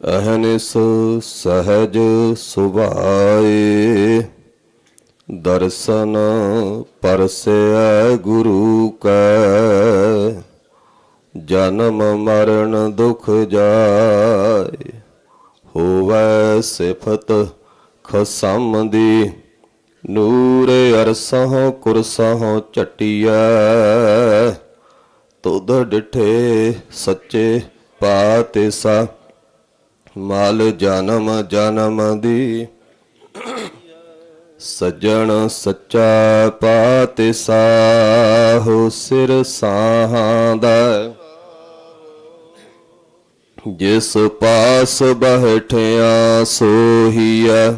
ਅਹਨਿਸ ਸਹਜ ਸੁਭਾਏ, ਦਰਸ਼ਨ ਪਰਸੈ ਗੁਰੂ ਕੈ, ਜਨਮ ਮਰਨ ਦੁਖ ਜਾਏ, ਹੋਵੈ ਸਿਫਤ ਖਸਮ ਦੀ ਨੂਰ ਅਰਸਹੁ ਕੁਰਸਹੁ ਚਟਿਐ ਤੁਧ ਡਿਠੇ ਸੱਚੇ ਪਾਤੇ ਸਾ ਮਲ ਜਨਮ ਜਨਮ ਦੀ। ਸੱਜਣ ਸੱਚਾ ਪਾਤੇ ਸਾਹੋ ਸਿਰ ਸਾਹਾਂ ਦਾ। ਜਿਸ ਪਾਸ ਬਹਿਠਿਆ ਸੋਹੀਐ,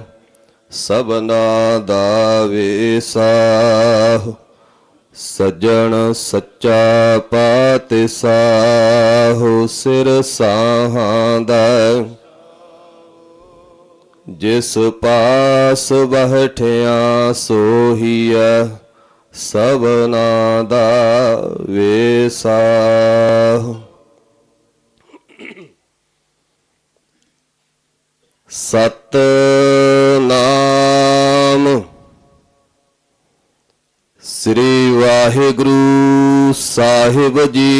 ਸਭਨਾ ਦਾ ਵੇਸਾਹ। ਸੱਜਣ ਸੱਚਾ ਪਾਤੇ ਸਾਹੋ ਸਿਰ ਸਾਹਾਂ ਦਾ। ਜਿਸ ਪਾਸ ਬਹਿਠਿਆ ਸੋਹੀਐ ਸਭਨਾ ਦਾ ਵੇਸਾਹ ਸਤ ਨਾਮ ਸ੍ਰੀ ਵਾਹਿਗੁਰੂ ਸਾਹਿਬ ਜੀ।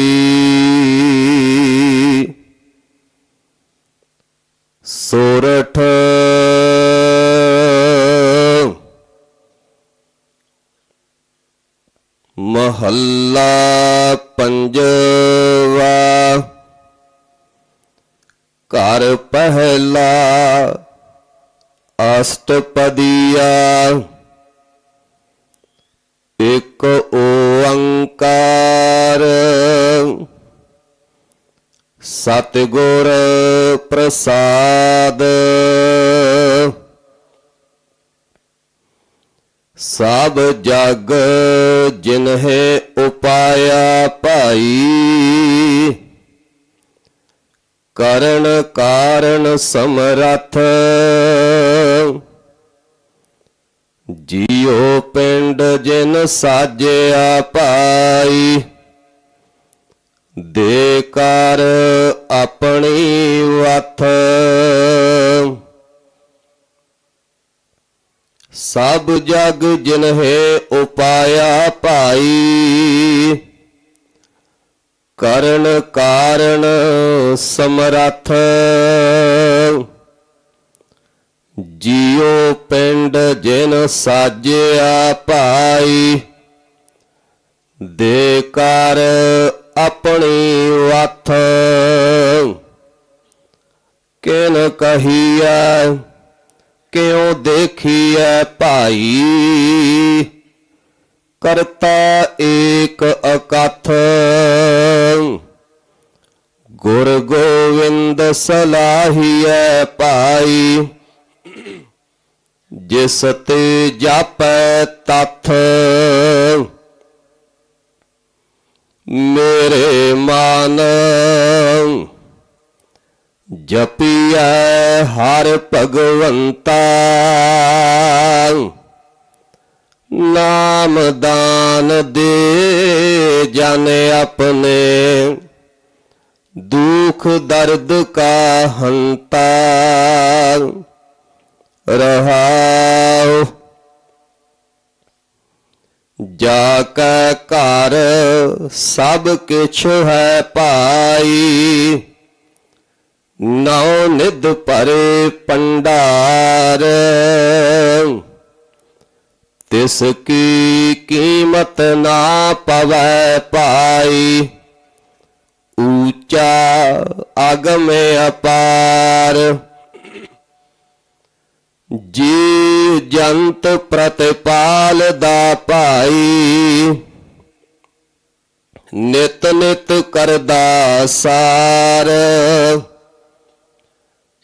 ਪਹਿਲਾ ਅਸ਼ਟਪਦੀਆ। ਇਕ ਓੰਕਾਰ। ਸਤਿਗੁਰ ਪ੍ਰਸਾਦ। ਸਭ ਜਗ ਜਿਨਹਿ ਉਪਾਇਆ ਭਾਈ। ਕਰਨ ਕਾਰਨ ਸਮਰੱਥ। ਜੀਉ ਪਿੰਡ ਜਿਨ ਸਾਜਿਆ ਪਾਈ, ਦੇ ਕਰ ਆਪਣੀ ਵਥ। ਸਭ ਜਗ ਜਿਨਹਿ ਉਪਾਇਆ ਭਾਈ ਕਰਨ ਕਾਰਨ ਸਮਰੱਥ। ਜੀਉ ਪਿੰਡ ਜਿਨ ਸਾਜਿਆ ਭਾਈ, ਦੇ ਕਰ ਆਪਣੀ ਵਥ। ਕਿਨ ਕਹੀਐ, ਕਿਉ ਦੇਖੀਐ ਭਾਈ। ਕਰਤਾ ਏਕ ਅਕਥ। ਗੁਰ ਗੋਵਿੰਦ ਸਲਾਹੀਐ ਪਾਈ ਜਿਸ ਤੇ ਜਾਪੈ ਤਥ। ਮੇਰੇ ਮਨ ਜਪੀਐ ਹਰ ਭਗਵੰਤਾ। ਨਾਮ ਦਾਨ ਦੇ ਜਨ ਆਪਣੇ। ਦੁਖ ਦਰਦ ਕਾ ਹੰਤਾ ਰਹਾਉ। ਜਾ ਕੈ ਘਰ ਸਭ ਕਿਛ ਹੈ ਪਾਈ ਨੌ ਨਿਧ ਭਰੇ ਪੰਡਾਰ ਤਿਸ ਕੀ ਕੀਮਤ ਨਾ ਪਵੈ ਪਾਈ। ਊਚਾ ਅਗਮ ਅਪਾਰ। ਜੀ ਜੰਤ ਪ੍ਰਤਪਾਲ ਦਾ ਭਾਈ। ਨਿਤ ਨਿਤ ਕਰਦਾ ਸਾਰ।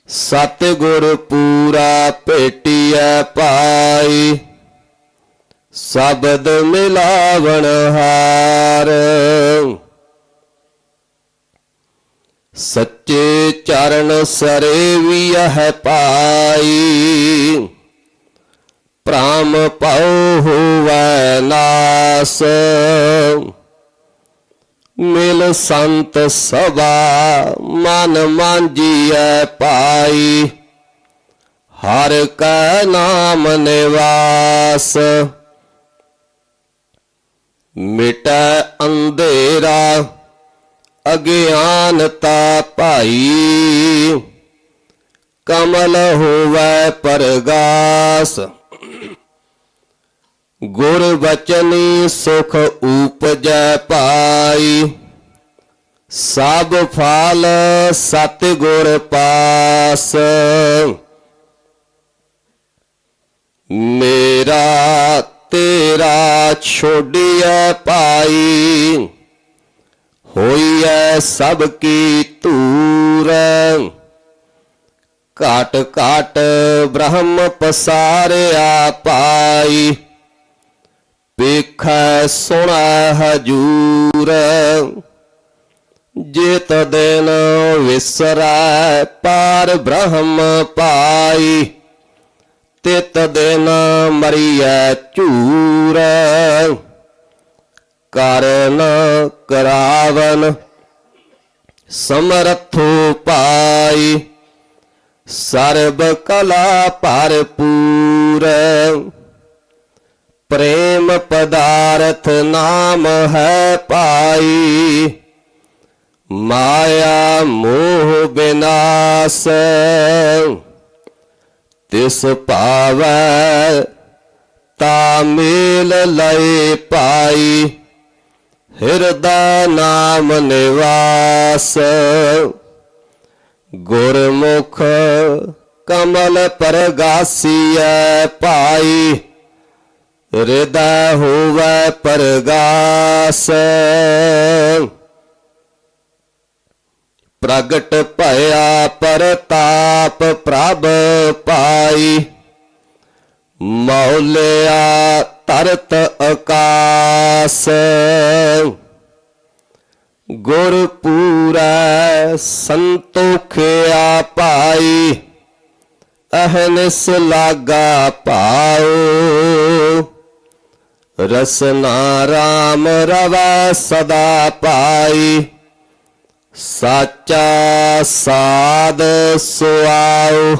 ਸਤਿਗੁਰ ਪੂਰਾ ਭੇਟੀਐ ਪਾਈ ਸ਼ਬਦ ਮਿਲਾਵਣ ਹਾਰ। ਸੱਚੇ ਚਰਨ ਸਰੇ ਵੀ ਹੈ ਪਾਈ। ਪ੍ਰਾਮ ਪਉ ਹੋਵੈ ਨਾਸ। ਮਿਲ ਸੰਤ ਸਭਾ ਮਨ ਮਾਂਜੀਐ ਪਾਈ। ਹਰ ਕੈ ਨਾਮ ਨਿਵਾਸ। ਮਿਟੈ ਅੰਧੇਰਾ ਅਗਿਆਨਤਾ ਭਾਈ। ਕਮਲ ਹੋਵੇ ਪਰਗਾਸ। ਗੁਰ ਬਚਨੀ ਸੁਖ ਊਪਜੈ ਪਾਈ। ਸਭ ਫਲ ਸਤ ਗੁਰ ਪਾਸ। ਮੇਰਾ ਤੇਰਾ ਛੋੜਿਐ ਪਾਈ ਹੋਈਐ ਸਭ ਕੀ ਧੂਰ। ਕਾਟ ਕਾਟ ਬ੍ਰਹਮ ਪਸਾਰਿਆ ਪਾਈ ਵੇਖੈ ਸੁਣਾ ਹਜੂਰ। ਜਿਤ ਦਿਨ ਵਿਸਰੈ ਪਾਰ ਬ੍ਰਹਮ ਪਾਈ ਤਿਤ ਦਿਨ ਮਰੀਐ ਝੂਰ ਕਰਨ ਕਰਾਵਨ। ਸਮਰਥੋ ਪਾਈ, ਸਰਬ ਕਲਾ ਭਰਪੂਰ। ਪ੍ਰੇਮ ਪਦਾਰਥ ਨਾਮ ਹੈ ਪਾਈ, ਮਾਇਆ ਮੋਹ ਬਿਨਾਸ਼। ਤਿਸ ਭਾਵੈ ਤਾ ਮੇਲ ਲਏ ਪਾਈ। ਹਿਰਦਾ ਨਾਮ ਨਿਵਾਸ, ਗੁਰਮੁਖ ਕਮਲ ਪਰਗਾਸੀਐ ਪਾਈ। ਹਿਰਦਾ ਹੋਵੈ ਪਰਗਾਸ। ਪ੍ਰਗਟ ਭਇਆ ਪਰਤਾਪ ਪ੍ਰਭ ਪਾਈ। ਮੌਲਿਆ ਤਰਤ ਆਕਾਸ। ਗੁਰ ਪੂਰਾ ਸੰਤੋਖਿਆ ਪਾਈ। ਅਹਨਿਸ ਲਾਗਾ ਪਾਓ ਰਸਨਾ ਰਾਮ ਰਵਾ ਸਦਾ ਪਾਈ। ਸਾਚਾ ਸਾਧ ਸੁਆਉ।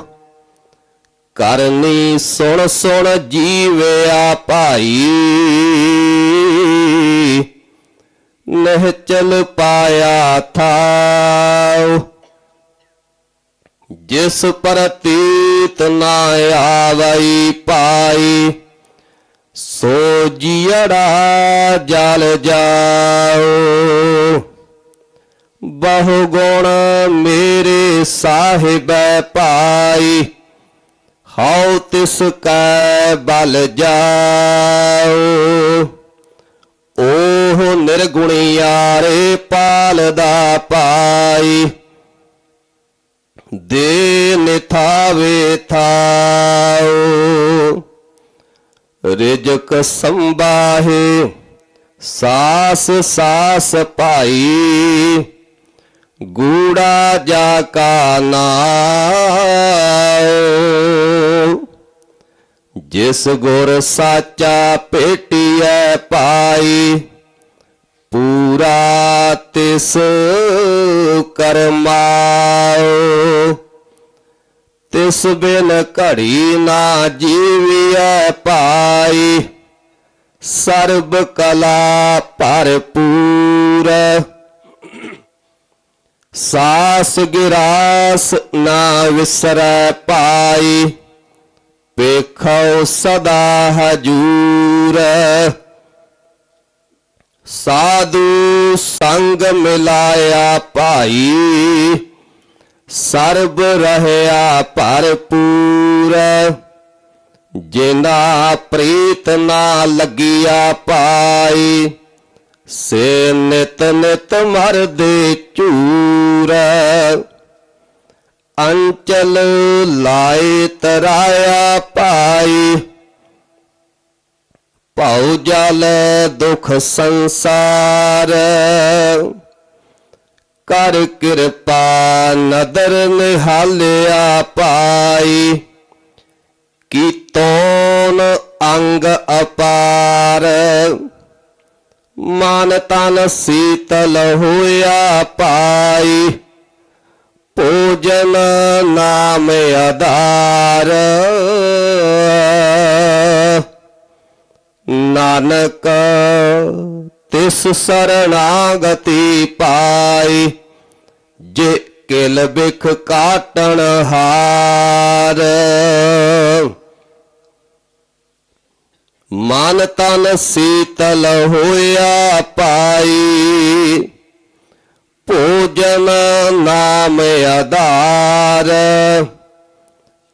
ਕਰਨੀ ਸੁਣ ਸੁਣ ਜੀਵਿਆ ਭਾਈ ਨਹਿ ਚਲ ਪਾਇਆ ਥਾਉ। ਜਿਸ ਪ੍ਰਤੀਤ ਨਾ ਆਵਈ ਪਾਈ। ਸੋ ਜੀੜਾ ਜਲ ਜਾਓ ਬਹੁ ਗੁਣ ਮੇਰੇ ਸਾਹਿਬੈ ਪਾਈ ਹਉ ਤਿਸ ਕੈ ਬਲ ਜਾਓ ਓਹ ਨਿਰਗੁਣਿਆਰੇ ਪਾਲਦਾ ਪਾਈ ਦੇ ਨਿਥਾਵੇ ਥਾਓ ਰਿਜਕ ਸੰਬਾਹੇ ਸਾਸ ਸਾਸ ਪਾਈ ਗੂੜਾ ਜਾ ਕਾ ਨਾਮ ਜਿਸ ਗੁਰ ਸਾਚਾ ਭੇਟੀਐ ਪਾਈ, ਪੂਰਾ ਤਿਸ ਕਰਮਾਓ ਤਿਸ ਬਿਨ ਘੜੀ ਨਾ ਜੀਵਿਐ ਪਾਈ, ਸਰਬ ਕਲਾ ਭਰਪੂਰ। ਸਾਸ ਗਿਰਾਸ ਨਾ ਵਿਸਰੈ ਪਾਈ ਵੇਖੋ ਸਦਾ ਹਜੂਰ। ਸਾਧੂ ਸੰਗ ਮਿਲਾਇਆ ਭਾਈ, ਸਰਬ ਰਹਿਆ ਭਰਪੂਰ। ਜਿਨਾ ਪ੍ਰੀਤ ਨਾ ਲੱਗਿਆ ਪਾਈ ਸੇ ਨਿਤ ਨਿਤ ਮਰਦੇ ਝੂਰ ਅੰਚਲ ਲਾਏ ਤਰਾਇਆ ਪਾਈ। ਭਉ ਜਲ ਦੁਖ ਸੰਸਾਰ। ਕਰ ਕਿਰਪਾ ਨਦਰ ਨਿਹਾਲਿਆ ਪਾਈ। ਕੀਤੋਨ ਅੰਗ ਅਪਾਰ। ਮਨ ਤਨ ਸੀਤਲ ਹੋਇਆ ਪਾਈ ਭੋਜਨ ਨਾਮ ਆਧਾਰ। ਨਾਨਕ ਤਿਸ ਸਰਣਾਗਤੀ ਪਾਈ, ਜੇ ਕਿਲ ਬਿਖ ਕਾਟਣ ਹਾਰ। ਮਨ ਤਨ ਸੀਤਲ ਹੋਇਆ ਪਾਈ। ਭੋਜਨ ਨਾਮ ਆਧਾਰ।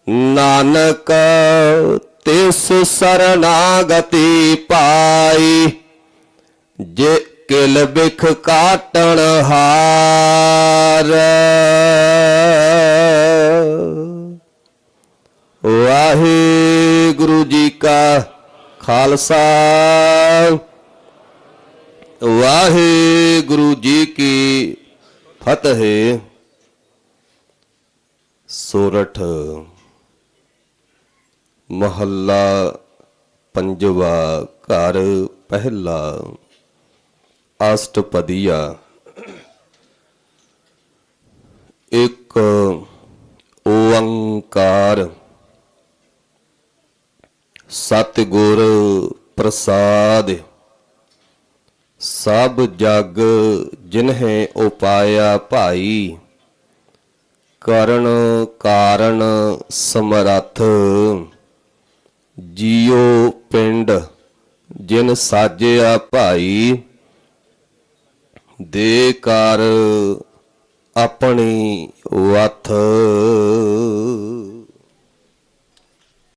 ਨਾਨਕ ਤਿਸ ਸਰਨਾਗਤੀ ਪਾਈ। ਜੇ ਕਿਲ ਬਿਖ ਕਾਟਣ ਹਾਰ। ਖਾਲਸਾ। ਵਾਹਿਗੁਰੂ ਜੀ ਕੀ ਫਤਿਹ। ਸੋਰਠ ਮਹੱਲਾ ਪੰਜਵਾ ਘਰ ਪਹਿਲਾ। ਅਸ਼ਟਪਦੀਆ। ਇੱਕ ਓੰਕਾਰ ਸਤਿਗੁਰ ਪ੍ਰਸਾਦ। ਸਭ ਜਗ ਜਿਨਹਿ ਉਪਾਇਆ ਭਾਈ, ਕਰਨ ਕਾਰਨ ਸਮਰੱਥ। ਜੀਉ ਪਿੰਡ ਜਿਨ ਸਾਜਿਆ ਭਾਈ, ਦੇ ਕਰ ਆਪਣੀ ਵਥ।